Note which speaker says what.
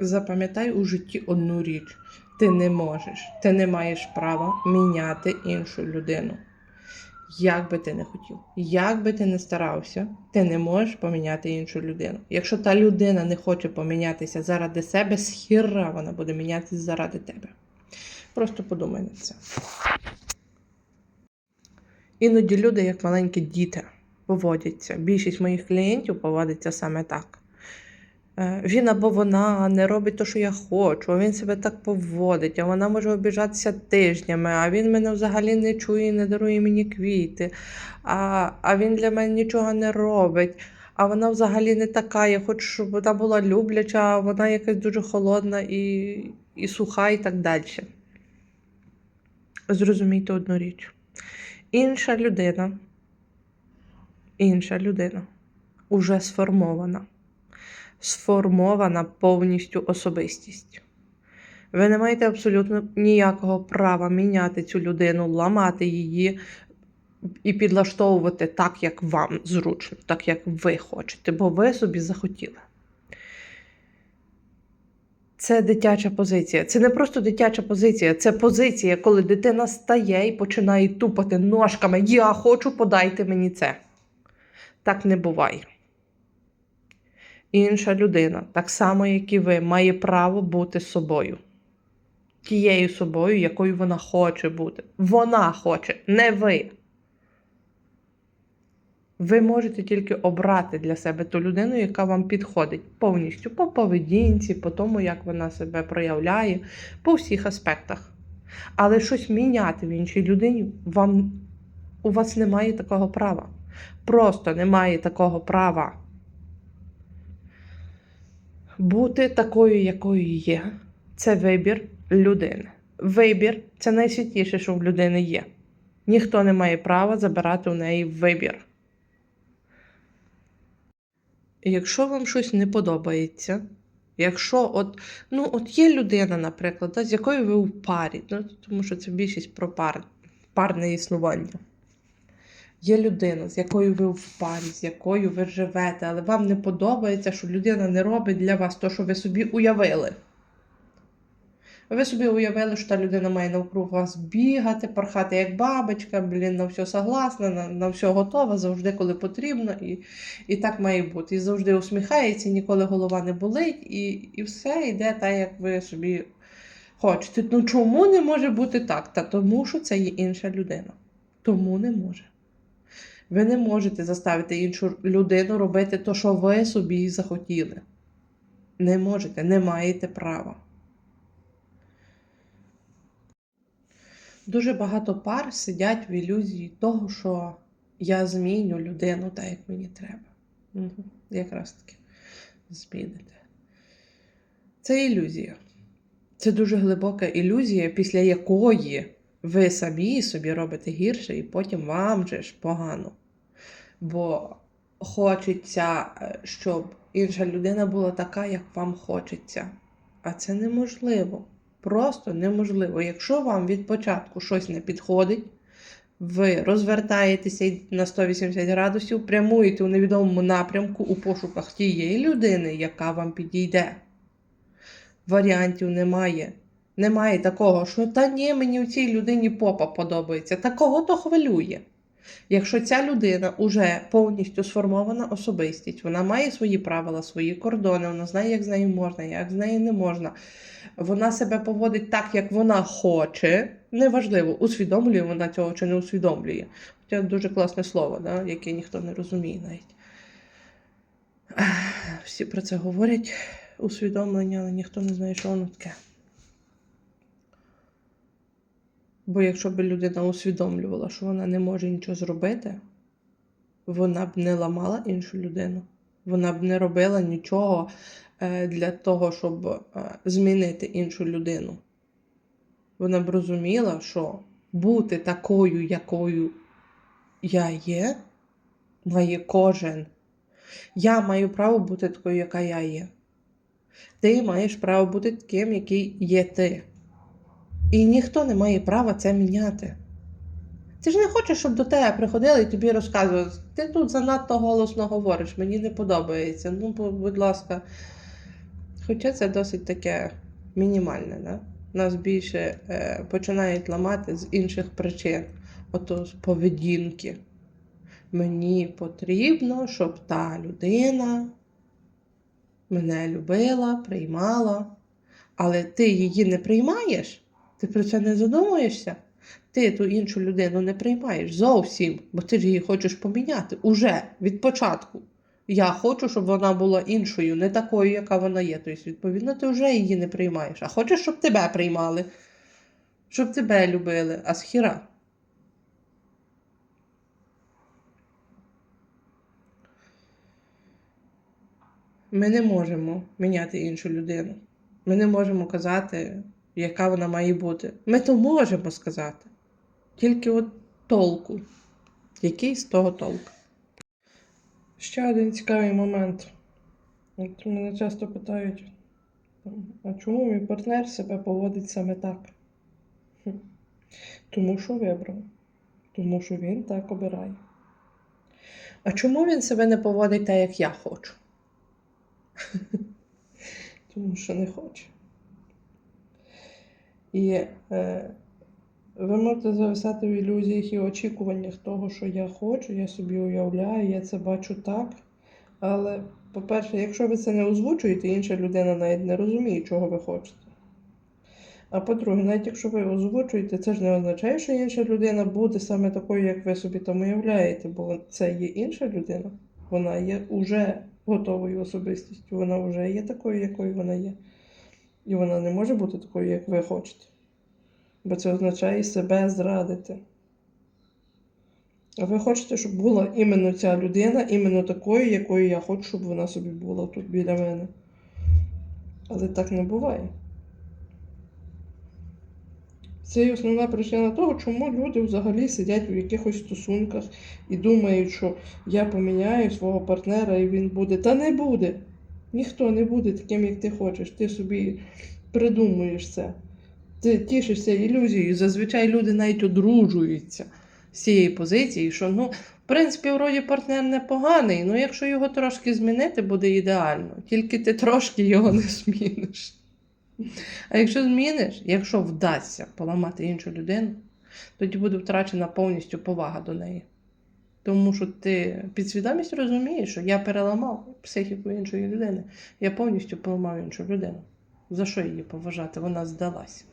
Speaker 1: Запам'ятай у житті одну річ: ти не можеш, ти не маєш права міняти іншу людину. Як би ти не хотів, як би ти не старався, ти не можеш поміняти іншу людину. Якщо та людина не хоче помінятися заради себе, схіра вона буде мінятися заради тебе. Просто подумай над цим. Іноді люди, як маленькі діти, поводяться. Більшість моїх клієнтів поводиться саме так. Е, Він або вона не робить те, що я хочу, а він себе так поводить, а вона може обіжатися тижнями, а він мене взагалі не чує і не дарує мені квіти, а, а він для мене нічого не робить. А вона взагалі не така. Я хочу, щоб вона була любляча, а вона якась дуже холодна і, і суха, і так далі. Зрозумійте одну річ. Інша людина, інша людина уже сформована сформована повністю особистість. Ви не маєте абсолютно ніякого права міняти цю людину, ламати її і підлаштовувати так, як вам зручно, так як ви хочете, бо ви собі захотіли. Це дитяча позиція. Це не просто дитяча позиція, це позиція, коли дитина стає і починає тупати ножками. Я хочу, подайте мені це. Так не буває. Інша людина, так само, як і ви, має право бути собою. Тією собою, якою вона хоче бути. Вона хоче, не ви. Ви можете тільки обрати для себе ту людину, яка вам підходить повністю по поведінці, по тому, як вона себе проявляє, по всіх аспектах. Але щось міняти в іншій людині вам, у вас немає такого права. Просто немає такого права бути такою, якою є. Це вибір людини. Вибір це найсвятіше, що в людини є. Ніхто не має права забирати у неї вибір. Якщо вам щось не подобається, якщо от, ну, от є людина, наприклад, да, з якою ви в парі, ну, тому що це більшість про пар, парне існування. Є людина, з якою ви в парі, з якою ви живете, але вам не подобається, що людина не робить для вас те, що ви собі уявили. Ви собі уявили, що та людина має навкруг вас бігати, порхати як бабочка, блін, на все согласна, на, на все готова, завжди, коли потрібно, і і так має бути. І завжди усміхається, ніколи голова не болить, і і все йде так, як ви собі хочете. Ну чому не може бути так? Та тому що це є інша людина. Тому не може. Ви не можете заставити іншу людину робити те, що ви собі захотіли. Не можете, не маєте права. Дуже багато пар сидять в ілюзії того, що я зміню людину так, як мені треба. Угу. Якраз таки зміните. Це ілюзія. Це дуже глибока ілюзія, після якої ви самі собі робите гірше, і потім вам же ж погано. Бо хочеться, щоб інша людина була така, як вам хочеться. А це неможливо. Просто неможливо. Якщо вам від початку щось не підходить, ви розвертаєтеся на 180 градусів, прямуєте у невідомому напрямку у пошуках тієї людини, яка вам підійде. Варіантів немає. Немає такого, що та ні, мені у цій людині попа подобається. Та кого то хвилює. Якщо ця людина вже повністю сформована особистість, вона має свої правила, свої кордони, вона знає, як з нею можна, як з нею не можна. Вона себе поводить так, як вона хоче. Неважливо, усвідомлює вона цього чи не усвідомлює. Хоча дуже класне слово, да, яке ніхто не розуміє навіть. Всі про це говорять, усвідомлення, але ніхто не знає, що воно таке. Бо якщо б людина усвідомлювала, що вона не може нічого зробити, вона б не ламала іншу людину. Вона б не робила нічого для того, щоб змінити іншу людину. Вона б розуміла, що бути такою, якою я є, має кожен. Я маю право бути такою, яка я є. Ти маєш право бути таким, який є ти. І ніхто не має права це міняти. Ти ж не хочеш, щоб до тебе приходили і тобі розказували, ти тут занадто голосно говориш, мені не подобається. Ну, будь ласка, Хоча це досить таке мінімальне, да? нас більше е, починають ламати з інших причин, ото з поведінки. Мені потрібно, щоб та людина мене любила, приймала. Але ти її не приймаєш, ти про це не задумуєшся. Ти ту іншу людину не приймаєш зовсім, бо ти ж її хочеш поміняти уже від початку. Я хочу, щоб вона була іншою, не такою, яка вона є. Тобто, відповідно, ти вже її не приймаєш. А хочеш, щоб тебе приймали, щоб тебе любили, а з хіра. Ми не можемо міняти іншу людину. Ми не можемо казати, яка вона має бути. Ми то можемо сказати. Тільки от толку. Який з того толк? Ще один цікавий момент. От мене часто питають, а чому мій партнер себе поводить саме так? Тому що вибрав. Тому що він так обирає. А чому він себе не поводить так, як я хочу? Тому що не хоче. І е, ви можете зависати в ілюзіях і очікуваннях того, що я хочу, я собі уявляю, я це бачу так. Але, по-перше, якщо ви це не озвучуєте, інша людина навіть не розуміє, чого ви хочете. А по-друге, навіть якщо ви озвучуєте, це ж не означає, що інша людина буде саме такою, як ви собі там уявляєте, бо це є інша людина. Вона є уже готовою особистістю, вона вже є такою, якою вона є. І вона не може бути такою, як ви хочете. Бо це означає себе зрадити. А ви хочете, щоб була іменно ця людина, іменно такою, якою я хочу, щоб вона собі була тут біля мене. Але так не буває. Це і основна причина того, чому люди взагалі сидять у якихось стосунках і думають, що я поміняю свого партнера і він буде. Та не буде. Ніхто не буде таким, як ти хочеш. Ти собі придумуєш це. Ти тішишся ілюзією. Зазвичай люди навіть одружуються з цієї позиції, що ну, в принципі, вроді партнер непоганий, ну якщо його трошки змінити, буде ідеально. Тільки ти трошки його не зміниш. А якщо зміниш, якщо вдасться поламати іншу людину, тоді буде втрачена повністю повага до неї. Тому що ти підсвідомість розумієш, що я переламав психіку іншої людини. Я повністю поламав іншу людину. За що її поважати? Вона здалась.